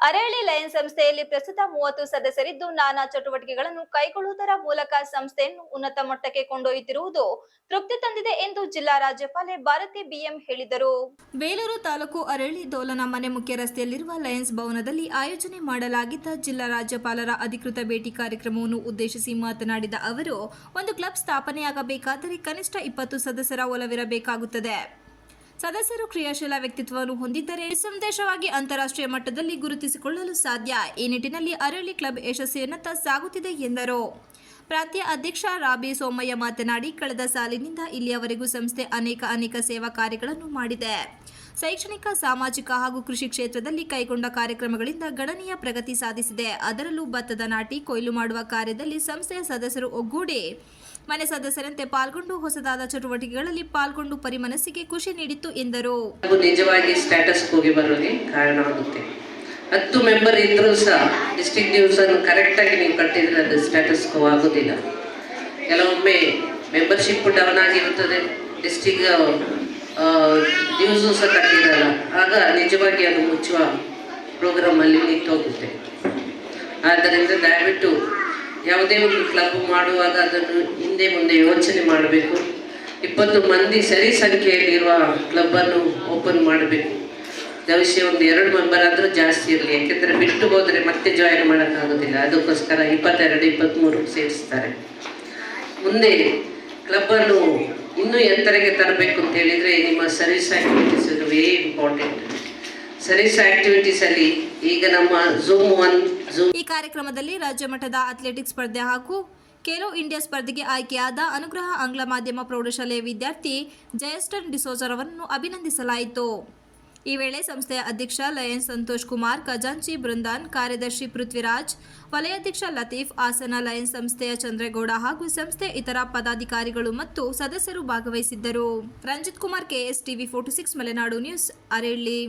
ಅರಳಿ ಲಯನ್ ಸಂಸ್ಥೆಯಲ್ಲಿ ಪ್ರಸ್ತುತ ಮೂವತ್ತು ಸದಸ್ಯರಿದ್ದು ನಾನಾ ಚಟುವಟಿಕೆಗಳನ್ನು ಕೈಗೊಳ್ಳುವುದರ ಮೂಲಕ ಸಂಸ್ಥೆಯನ್ನು ಉನ್ನತ ಮಟ್ಟಕ್ಕೆ ಕೊಂಡೊಯ್ದಿರುವುದು ತೃಪ್ತಿ ತಂದಿದೆ ಎಂದು ಜಿಲ್ಲಾ ರಾಜ್ಯಪಾಲೆ ಭಾರತಿ ಬಿಎಂ ಹೇಳಿದರು. ಬೇಲೂರು ತಾಲೂಕು ಅರಳಿ ದೋಲನ ಮನೆ ಮುಖ್ಯ ರಸ್ತೆಯಲ್ಲಿರುವ ಲಯನ್ಸ್ ಭವನದಲ್ಲಿ ಆಯೋಜನೆ ಮಾಡಲಾಗಿದ್ದ ಜಿಲ್ಲಾ ರಾಜ್ಯಪಾಲರ ಅಧಿಕೃತ ಭೇಟಿ ಕಾರ್ಯಕ್ರಮವನ್ನು ಉದ್ದೇಶಿಸಿ ಮಾತನಾಡಿದ ಅವರು ಒಂದು ಕ್ಲಬ್ ಸ್ಥಾಪನೆಯಾಗಬೇಕಾದರೆ ಕನಿಷ್ಠ ಇಪ್ಪತ್ತು ಸದಸ್ಯರ ಒಲವಿರಬೇಕಾಗುತ್ತದೆ. ಸದಸ್ಯರು ಕ್ರಿಯಾಶೀಲ ವ್ಯಕ್ತಿತ್ವವನ್ನು ಹೊಂದಿದ್ದರೆ ನಿಸ್ಸಂದೇಶವಾಗಿ ಅಂತಾರಾಷ್ಟ್ರೀಯ ಮಟ್ಟದಲ್ಲಿ ಗುರುತಿಸಿಕೊಳ್ಳಲು ಸಾಧ್ಯ. ಈ ನಿಟ್ಟಿನಲ್ಲಿ ಅರಳಿ ಕ್ಲಬ್ ಯಶಸ್ಸಿನತ್ತ ಸಾಗುತ್ತಿದೆ ಎಂದರು. ಪ್ರಾಂತ್ಯ ಅಧ್ಯಕ್ಷ ರಾಬಿ ಸೋಮಯ್ಯ ಮಾತನಾಡಿ, ಕಳೆದ ಸಾಲಿನಿಂದ ಇಲ್ಲಿಯವರೆಗೂ ಸಂಸ್ಥೆ ಅನೇಕ ಅನೇಕ ಸೇವಾ ಕಾರ್ಯಗಳನ್ನು ಮಾಡಿದೆ. ಶೈಕ್ಷಣಿಕ, ಸಾಮಾಜಿಕ ಹಾಗೂ ಕೃಷಿ ಕ್ಷೇತ್ರದಲ್ಲಿ ಕೈಗೊಂಡ ಕಾರ್ಯಕ್ರಮಗಳಿಂದ ಗಣನೀಯ ಪ್ರಗತಿ ಸಾಧಿಸಿದೆ. ಅದರಲ್ಲೂ ಭತ್ತದ ನಾಟಿ, ಕೊಯ್ಲು ಮಾಡುವ ಕಾರ್ಯದಲ್ಲಿ ಸಂಸ್ಥೆಯ ಸದಸ್ಯರು ಒಗ್ಗೂಡಿ, ಮನೆ ಸದಸ್ಯರಂತೆ ಪಾಲ್ಗೊಂಡು, ಹೊಸದಾದ ಚಟುವಟಿಕೆಗಳಲ್ಲಿ ಪಾಲ್ಗೊಂಡು ಪರಿಮನಸ್ಸಿಗೆ ಖುಷಿ ನೀಡಿತ್ತು ಎಂದರು. ನಿಜವಾಗಿ ಸ್ಟೇಟಸ್ ಹೋಗಿ ಬರೋದೇ ಕಾರಣ ಆಗುತ್ತೆ ಹತ್ತು ಮೆಂಬರ್ ಇದ್ದರೂ ಸಹ ಡಿಸ್ಟಿಕ್ ನ್ಯೂಸನ್ನು ಕರೆಕ್ಟಾಗಿ ನೀವು ಕಟ್ಟಿದ್ರೆ ಅದು ಸ್ಟೇಟಸ್ ಆಗೋದಿಲ್ಲ. ಕೆಲವೊಮ್ಮೆ ಮೆಂಬರ್ಶಿಪ್ ಡೌನ್ ಆಗಿರುತ್ತದೆ ಡಿಸ್ಟಿಕ್ ನ್ಯೂಸು ಸಹ ಕಟ್ಟಿರಲ್ಲ. ಆಗ ನಿಜವಾಗಿ ಅದು ಮುಚ್ಚುವ ಪ್ರೋಗ್ರಾಮಲ್ಲಿ ನಿಂತು ಹೋಗುತ್ತೆ ಆದ್ದರಿಂದ ದಯವಿಟ್ಟು ಯಾವುದೇ ಒಂದು ಕ್ಲಬ್ ಮಾಡುವಾಗ ಅದನ್ನು ಹಿಂದೆ ಮುಂದೆ ಯೋಚನೆ ಮಾಡಬೇಕು. ಇಪ್ಪತ್ತು ಮಂದಿ ಸರಿ ಸಂಖ್ಯೆಯಲ್ಲಿರುವ ಕ್ಲಬ್ಬನ್ನು ಓಪನ್ ಮಾಡಬೇಕು. ಭವಿಷ್ಯ ಒಂದು ಎರಡು ಮೆಂಬರ್ ಆದರೂ ಜಾಸ್ತಿ ಇರಲಿ. ಯಾಕೆಂದರೆ ಬಿಟ್ಟು ಹೋದರೆ ಮತ್ತೆ ಜಾಯಿನ್ ಮಾಡೋಕ್ಕಾಗೋದಿಲ್ಲ. ಅದಕ್ಕೋಸ್ಕರ ಇಪ್ಪತ್ತೆರಡು ಇಪ್ಪತ್ತ್ಮೂರು ಸೇರಿಸ್ತಾರೆ. ಮುಂದೆ ಕ್ಲಬ್ಬನ್ನು ಇನ್ನೂ ಎತ್ತರಕ್ಕೆ ತರಬೇಕು ಅಂತ ಹೇಳಿದರೆ ನಿಮ್ಮ service activities very important service ಆ್ಯಕ್ಟಿವಿಟೀಸಲ್ಲಿ ಈಗ ನಮ್ಮ ಝೂಮ್ ಒನ್ ಝೂಮ್ ಈ ಕಾರ್ಯಕ್ರಮದಲ್ಲಿ ರಾಜ್ಯ ಮಟ್ಟದ ಅಥ್ಲೆಟಿಕ್ಸ್ ಸ್ಪರ್ಧೆ ಹಾಗೂ ಖೇಲೋ ಇಂಡಿಯಾ ಸ್ಪರ್ಧೆಗೆ ಆಯ್ಕೆಯಾದ ಅನುಗ್ರಹ ಆಂಗ್ಲ ಮಾಧ್ಯಮ ಪ್ರೌಢಶಾಲೆಯ ವಿದ್ಯಾರ್ಥಿ ಜಯಸ್ಟನ್ ಡಿಸೋಜರವನ್ನು ಅಭಿನಂದಿಸಲಾಯಿತು. ಈ ವೇಳೆ ಸಂಸ್ಥೆಯ ಅಧ್ಯಕ್ಷ ಲಯನ್ ಸಂತೋಷ್ ಕುಮಾರ್, ಖಜಾಂಚಿ ಬೃಂದಾನ್, ಕಾರ್ಯದರ್ಶಿ ಪೃಥ್ವಿರಾಜ್, ವಲಯಾಧ್ಯಕ್ಷ ಲತೀಫ್, ಹಾಸನ ಲಯನ್ ಸಂಸ್ಥೆಯ ಚಂದ್ರೇಗೌಡ ಹಾಗೂ ಸಂಸ್ಥೆ ಇತರ ಪದಾಧಿಕಾರಿಗಳು ಮತ್ತು ಸದಸ್ಯರು ಭಾಗವಹಿಸಿದ್ದರು. Ranjith Kumar KS TV forty six, Malenadu news, Arehalli.